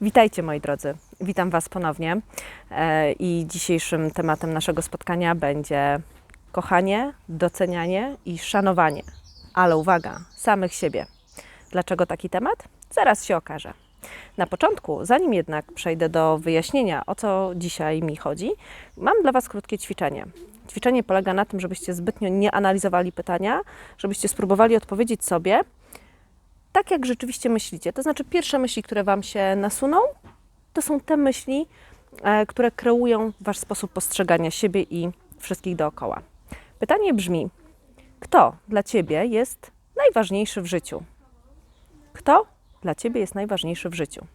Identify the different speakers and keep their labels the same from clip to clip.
Speaker 1: Witajcie moi drodzy, witam Was ponownie e, i dzisiejszym tematem naszego spotkania będzie kochanie, docenianie i szanowanie, ale uwaga, samych siebie. Dlaczego taki temat? Zaraz się okaże. Na początku, zanim jednak przejdę do wyjaśnienia, o co dzisiaj mi chodzi, mam dla Was krótkie ćwiczenie. Ćwiczenie polega na tym, żebyście zbytnio nie analizowali pytania, żebyście spróbowali odpowiedzieć sobie tak, jak rzeczywiście myślicie. To znaczy, pierwsze myśli, które Wam się nasuną, to są te myśli, e, które kreują Wasz sposób postrzegania siebie i wszystkich dookoła. Pytanie brzmi: kto dla Ciebie jest najważniejszy w życiu? Kto dla Ciebie jest najważniejszy w życiu?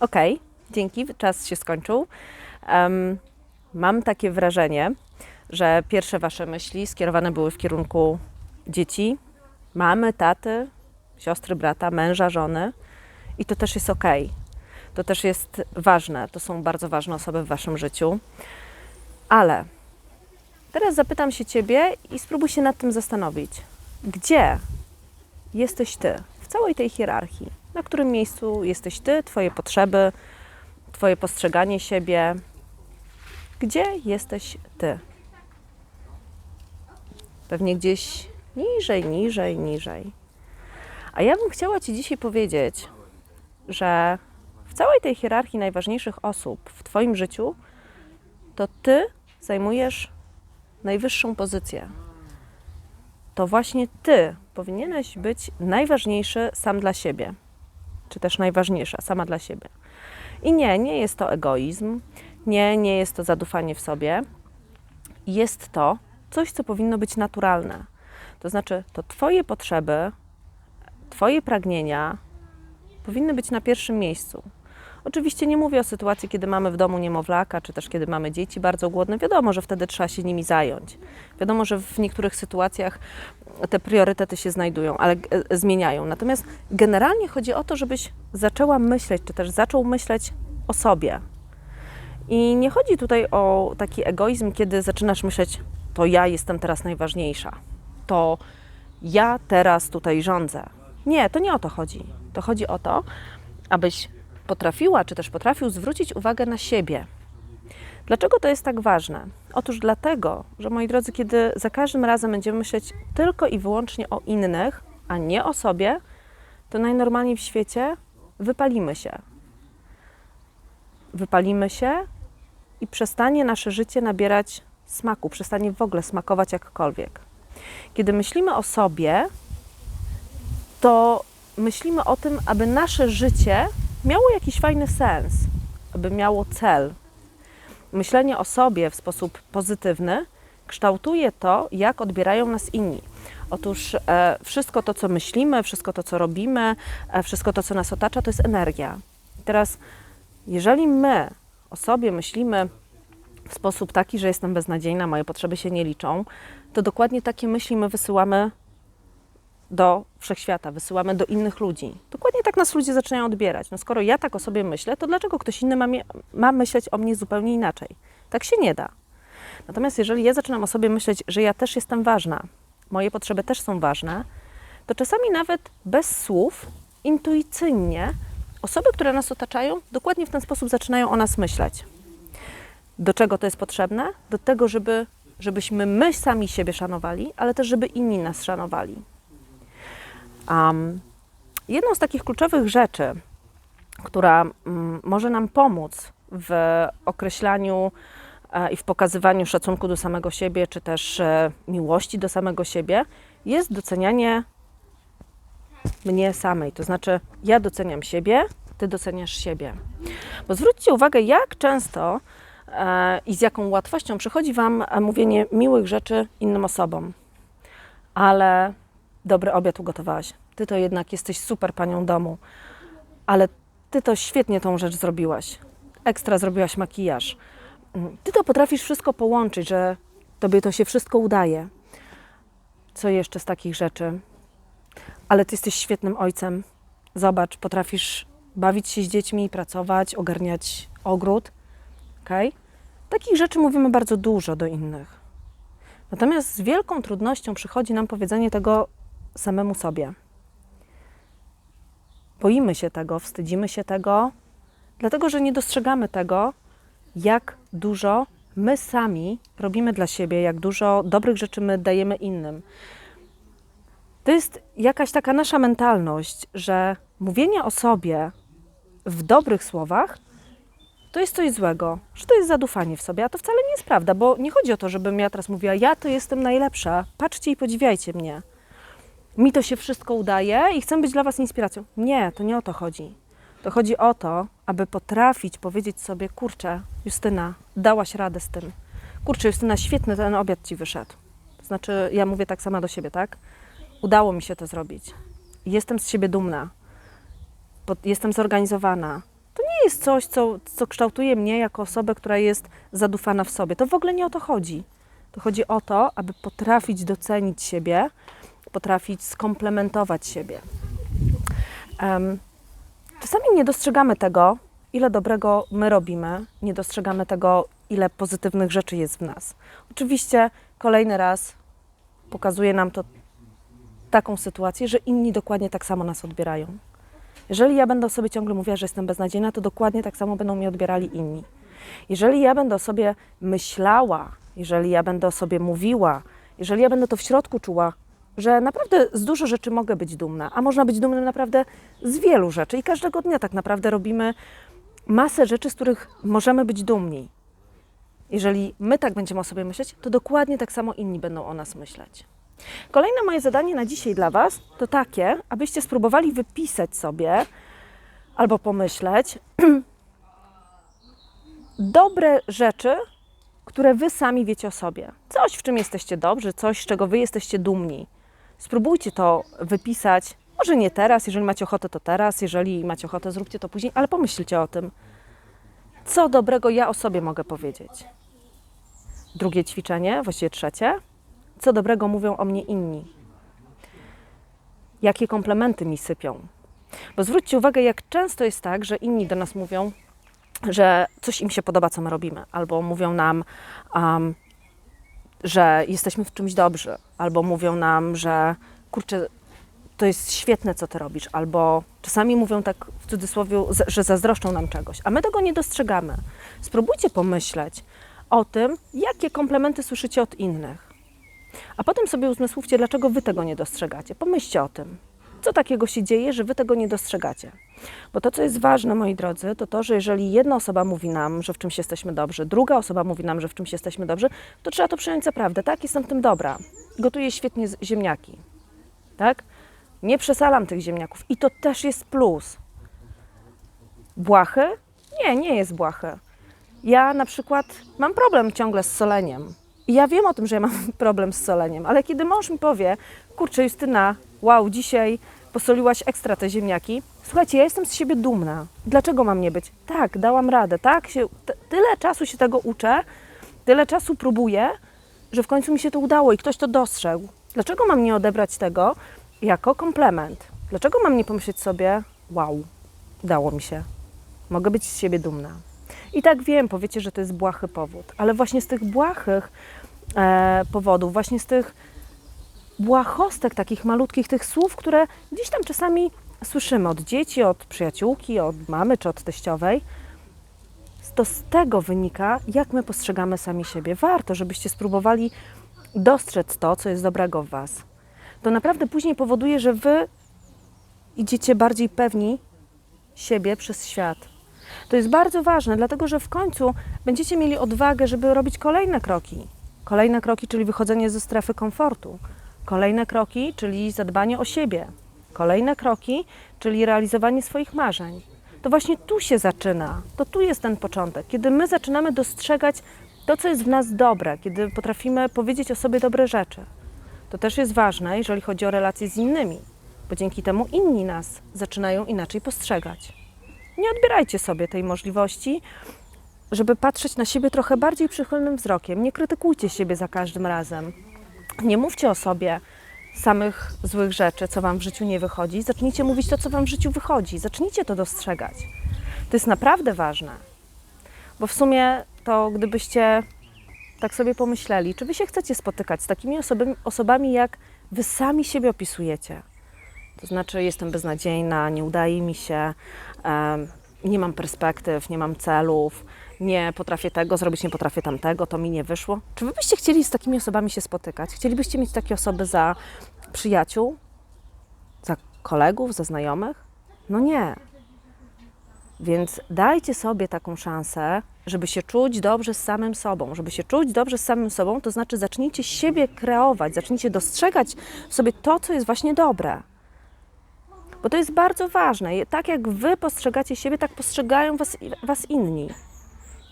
Speaker 1: Ok, dzięki, czas się skończył. Em, mam takie wrażenie, że pierwsze Wasze myśli skierowane były w kierunku dzieci, mamy, taty, siostry, brata, męża, żony. I to też jest ok. To też jest ważne. To są bardzo ważne osoby w Waszym życiu. Ale teraz zapytam się Ciebie i spróbuj się nad tym zastanowić. Gdzie jesteś Ty w całej tej hierarchii? Na którym miejscu jesteś Ty, Twoje potrzeby, Twoje postrzeganie siebie? Gdzie jesteś Ty? Pewnie gdzieś niżej, niżej, niżej. A ja bym chciała Ci dzisiaj powiedzieć, że w całej tej hierarchii najważniejszych osób w Twoim życiu, to Ty zajmujesz najwyższą pozycję. To właśnie Ty powinieneś być najważniejszy sam dla siebie, czy też najważniejsza sama dla siebie. I nie, nie jest to egoizm, nie, nie jest to zadufanie w sobie. Jest to coś, co powinno być naturalne. To znaczy, to Twoje potrzeby, Twoje pragnienia powinny być na pierwszym miejscu. Oczywiście nie mówię o sytuacji, kiedy mamy w domu niemowlaka, czy też kiedy mamy dzieci bardzo głodne. Wiadomo, że wtedy trzeba się nimi zająć. Wiadomo, że w niektórych sytuacjach te priorytety się znajdują, ale e, zmieniają. Natomiast generalnie chodzi o to, żebyś zaczęła myśleć, czy też zaczął myśleć o sobie. I nie chodzi tutaj o taki egoizm, kiedy zaczynasz myśleć, to ja jestem teraz najważniejsza, to ja teraz tutaj rządzę. Nie, to nie o to chodzi. To chodzi o to, abyś potrafiła, czy też potrafił zwrócić uwagę na siebie. Dlaczego to jest tak ważne? Otóż dlatego, że moi drodzy, kiedy za każdym razem będziemy myśleć tylko i wyłącznie o innych, a nie o sobie, to najnormalniej w świecie wypalimy się. Wypalimy się i przestanie nasze życie nabierać smaku, przestanie w ogóle smakować jakkolwiek. Kiedy myślimy o sobie, to myślimy o tym, aby nasze życie miało jakiś fajny sens, aby miało cel. Myślenie o sobie w sposób pozytywny kształtuje to, jak odbierają nas inni. Otóż e, wszystko to, co myślimy, wszystko to, co robimy, e, wszystko to, co nas otacza, to jest energia. Teraz, jeżeli my o sobie myślimy w sposób taki, że jestem beznadziejna, moje potrzeby się nie liczą, to dokładnie takie myśli my wysyłamy do wszechświata, wysyłamy do innych ludzi. Dokładnie tak nas ludzie zaczynają odbierać. No skoro ja tak o sobie myślę, to dlaczego ktoś inny ma, ma myśleć o mnie zupełnie inaczej? Tak się nie da. Natomiast jeżeli ja zaczynam o sobie myśleć, że ja też jestem ważna, moje potrzeby też są ważne, to czasami nawet bez słów, intuicyjnie, osoby, które nas otaczają, dokładnie w ten sposób zaczynają o nas myśleć. Do czego to jest potrzebne? Do tego, żeby, żebyśmy my sami siebie szanowali, ale też, żeby inni nas szanowali. Um, jedną z takich kluczowych rzeczy, która um, może nam pomóc w określaniu e, i w pokazywaniu szacunku do samego siebie, czy też e, miłości do samego siebie, jest docenianie mnie samej. To znaczy, ja doceniam siebie, ty doceniasz siebie. Bo zwróćcie uwagę, jak często i z jaką łatwością przychodzi Wam mówienie miłych rzeczy innym osobom. Ale dobry obiad ugotowałaś. Ty to jednak jesteś super panią domu, ale ty to świetnie tą rzecz zrobiłaś. Ekstra zrobiłaś makijaż. Ty to potrafisz wszystko połączyć, że tobie to się wszystko udaje. Co jeszcze z takich rzeczy? Ale ty jesteś świetnym ojcem. Zobacz, potrafisz bawić się z dziećmi, pracować, ogarniać ogród. Takich rzeczy mówimy bardzo dużo do innych. Natomiast z wielką trudnością przychodzi nam powiedzenie tego samemu sobie. Boimy się tego, wstydzimy się tego, dlatego że nie dostrzegamy tego, jak dużo my sami robimy dla siebie, jak dużo dobrych rzeczy my dajemy innym. To jest jakaś taka nasza mentalność, że mówienie o sobie w dobrych słowach to jest coś złego, że to jest zadufanie w sobie, a to wcale nie jest prawda, bo nie chodzi o to, żebym ja teraz mówiła, ja to jestem najlepsza, patrzcie i podziwiajcie mnie. Mi to się wszystko udaje i chcę być dla Was inspiracją. Nie, to nie o to chodzi. To chodzi o to, aby potrafić powiedzieć sobie, kurczę, Justyna, dałaś radę z tym. Kurczę, Justyna, świetny ten obiad Ci wyszedł. To znaczy, ja mówię tak sama do siebie, tak? Udało mi się to zrobić. Jestem z siebie dumna. Jestem zorganizowana. Jest coś, co, co kształtuje mnie jako osobę, która jest zadufana w sobie. To w ogóle nie o to chodzi. To chodzi o to, aby potrafić docenić siebie, potrafić skomplementować siebie. Em, czasami nie dostrzegamy tego, ile dobrego my robimy, nie dostrzegamy tego, ile pozytywnych rzeczy jest w nas. Oczywiście kolejny raz pokazuje nam to taką sytuację, że inni dokładnie tak samo nas odbierają. Jeżeli ja będę sobie ciągle mówiła, że jestem beznadziejna, to dokładnie tak samo będą mnie odbierali inni. Jeżeli ja będę o sobie myślała, jeżeli ja będę o sobie mówiła, jeżeli ja będę to w środku czuła, że naprawdę z dużo rzeczy mogę być dumna, a można być dumnym naprawdę z wielu rzeczy i każdego dnia tak naprawdę robimy masę rzeczy, z których możemy być dumni. Jeżeli my tak będziemy o sobie myśleć, to dokładnie tak samo inni będą o nas myśleć. Kolejne moje zadanie na dzisiaj dla Was to takie, abyście spróbowali wypisać sobie albo pomyśleć dobre rzeczy, które Wy sami wiecie o sobie. Coś, w czym jesteście dobrzy, coś, z czego Wy jesteście dumni. Spróbujcie to wypisać. Może nie teraz, jeżeli macie ochotę, to teraz, jeżeli macie ochotę, zróbcie to później, ale pomyślcie o tym. Co dobrego ja o sobie mogę powiedzieć? Drugie ćwiczenie, właściwie trzecie. Co dobrego mówią o mnie inni? Jakie komplementy mi sypią? Bo zwróćcie uwagę, jak często jest tak, że inni do nas mówią, że coś im się podoba, co my robimy, albo mówią nam, um, że jesteśmy w czymś dobrzy, albo mówią nam, że kurczę, to jest świetne, co ty robisz, albo czasami mówią tak w cudzysłowie, że zazdroszczą nam czegoś, a my tego nie dostrzegamy. Spróbujcie pomyśleć o tym, jakie komplementy słyszycie od innych. A potem sobie uzmysłówcie, dlaczego wy tego nie dostrzegacie. Pomyślcie o tym. Co takiego się dzieje, że wy tego nie dostrzegacie? Bo to, co jest ważne, moi drodzy, to to, że jeżeli jedna osoba mówi nam, że w czymś jesteśmy dobrzy, druga osoba mówi nam, że w czymś jesteśmy dobrzy, to trzeba to przyjąć za prawdę. Tak, jestem w tym dobra. Gotuję świetnie ziemniaki. Tak? Nie przesalam tych ziemniaków. I to też jest plus. Błachy? Nie, nie jest błachy. Ja na przykład mam problem ciągle z soleniem. I ja wiem o tym, że ja mam problem z soleniem, ale kiedy mąż mi powie, kurczę Justyna, wow, dzisiaj posoliłaś ekstra te ziemniaki, słuchajcie, ja jestem z siebie dumna. Dlaczego mam nie być? Tak, dałam radę, tak? Się, tyle czasu się tego uczę, tyle czasu próbuję, że w końcu mi się to udało i ktoś to dostrzegł. Dlaczego mam nie odebrać tego jako komplement? Dlaczego mam nie pomyśleć sobie, wow, udało mi się, mogę być z siebie dumna? I tak wiem, powiecie, że to jest błahy powód, ale właśnie z tych błahych e, powodów, właśnie z tych błahostek, takich malutkich, tych słów, które gdzieś tam czasami słyszymy od dzieci, od przyjaciółki, od mamy czy od teściowej, to z tego wynika, jak my postrzegamy sami siebie. Warto, żebyście spróbowali dostrzec to, co jest dobrego w Was. To naprawdę później powoduje, że Wy idziecie bardziej pewni siebie przez świat. To jest bardzo ważne, dlatego że w końcu będziecie mieli odwagę, żeby robić kolejne kroki. Kolejne kroki, czyli wychodzenie ze strefy komfortu. Kolejne kroki, czyli zadbanie o siebie. Kolejne kroki, czyli realizowanie swoich marzeń. To właśnie tu się zaczyna. To tu jest ten początek, kiedy my zaczynamy dostrzegać to, co jest w nas dobre, kiedy potrafimy powiedzieć o sobie dobre rzeczy. To też jest ważne, jeżeli chodzi o relacje z innymi, bo dzięki temu inni nas zaczynają inaczej postrzegać. Nie odbierajcie sobie tej możliwości, żeby patrzeć na siebie trochę bardziej przychylnym wzrokiem. Nie krytykujcie siebie za każdym razem. Nie mówcie o sobie samych złych rzeczy, co Wam w życiu nie wychodzi. Zacznijcie mówić to, co Wam w życiu wychodzi. Zacznijcie to dostrzegać. To jest naprawdę ważne. Bo w sumie to gdybyście tak sobie pomyśleli, czy Wy się chcecie spotykać z takimi osobami, osobami jak Wy sami siebie opisujecie. To znaczy, jestem beznadziejna, nie udaje mi się, nie mam perspektyw, nie mam celów, nie potrafię tego zrobić, nie potrafię tamtego, to mi nie wyszło. Czy wy byście chcieli z takimi osobami się spotykać? Chcielibyście mieć takie osoby za przyjaciół, za kolegów, za znajomych? No nie. Więc dajcie sobie taką szansę, żeby się czuć dobrze z samym sobą. Żeby się czuć dobrze z samym sobą, to znaczy zacznijcie siebie kreować, zacznijcie dostrzegać sobie to, co jest właśnie dobre. Bo to jest bardzo ważne. Tak jak wy postrzegacie siebie, tak postrzegają was, was inni.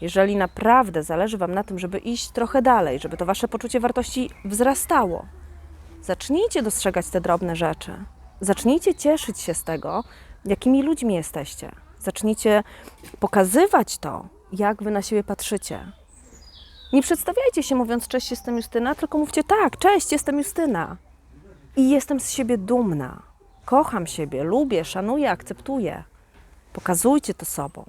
Speaker 1: Jeżeli naprawdę zależy wam na tym, żeby iść trochę dalej, żeby to wasze poczucie wartości wzrastało, zacznijcie dostrzegać te drobne rzeczy. Zacznijcie cieszyć się z tego, jakimi ludźmi jesteście. Zacznijcie pokazywać to, jak wy na siebie patrzycie. Nie przedstawiajcie się mówiąc cześć, jestem Justyna, tylko mówcie tak, cześć, jestem Justyna. I jestem z siebie dumna. Kocham siebie, lubię, szanuję, akceptuję. Pokazujcie to sobą.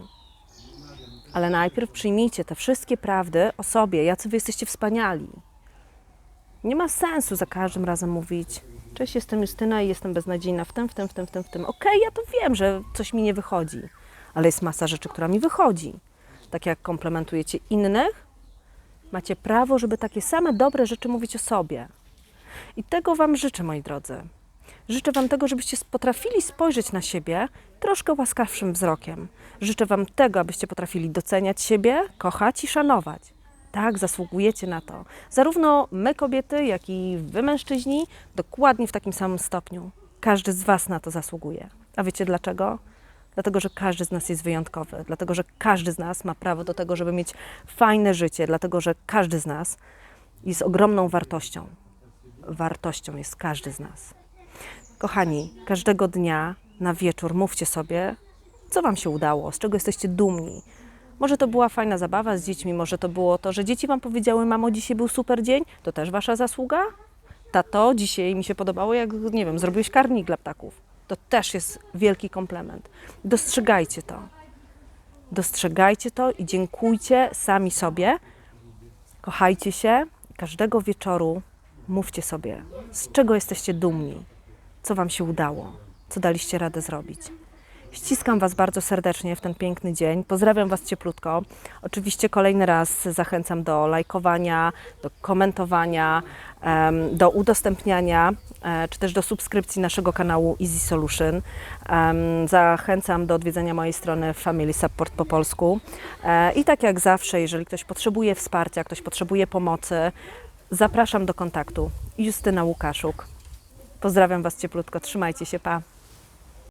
Speaker 1: Ale najpierw przyjmijcie te wszystkie prawdy o sobie, jacy wy jesteście wspaniali. Nie ma sensu za każdym razem mówić cześć, jestem Justyna i jestem beznadziejna w tym, w tym, w tym, w tym, w tym. Okej, ja to wiem, że coś mi nie wychodzi, ale jest masa rzeczy, która mi wychodzi. Tak jak komplementujecie innych, macie prawo, żeby takie same dobre rzeczy mówić o sobie. I tego Wam życzę, moi drodzy. Życzę Wam tego, żebyście potrafili spojrzeć na siebie troszkę łaskawszym wzrokiem. Życzę Wam tego, abyście potrafili doceniać siebie, kochać i szanować. Tak, zasługujecie na to. Zarówno my, kobiety, jak i wy, mężczyźni, dokładnie w takim samym stopniu. Każdy z Was na to zasługuje. A wiecie dlaczego? Dlatego, że każdy z nas jest wyjątkowy, dlatego, że każdy z nas ma prawo do tego, żeby mieć fajne życie, dlatego, że każdy z nas jest ogromną wartością. Wartością jest każdy z nas. Kochani, każdego dnia na wieczór mówcie sobie, co Wam się udało, z czego jesteście dumni. Może to była fajna zabawa z dziećmi, może to było to, że dzieci Wam powiedziały, mamo, dzisiaj był super dzień, to też Wasza zasługa? Tato, dzisiaj mi się podobało, jak, nie wiem, zrobiłeś karnik dla ptaków. To też jest wielki komplement. Dostrzegajcie to. Dostrzegajcie to i dziękujcie sami sobie. Kochajcie się. Każdego wieczoru mówcie sobie, z czego jesteście dumni, co Wam się udało, co daliście radę zrobić. Ściskam Was bardzo serdecznie w ten piękny dzień. Pozdrawiam Was cieplutko. Oczywiście kolejny raz zachęcam do lajkowania, do komentowania, do udostępniania, e, czy też do subskrypcji naszego kanału Easy Solution. Zachęcam do odwiedzenia mojej strony Family Support po polsku. E, I tak jak zawsze, jeżeli ktoś potrzebuje wsparcia, ktoś potrzebuje pomocy, zapraszam do kontaktu. Justyna Łukaszuk. Pozdrawiam Was cieplutko. Trzymajcie się, pa.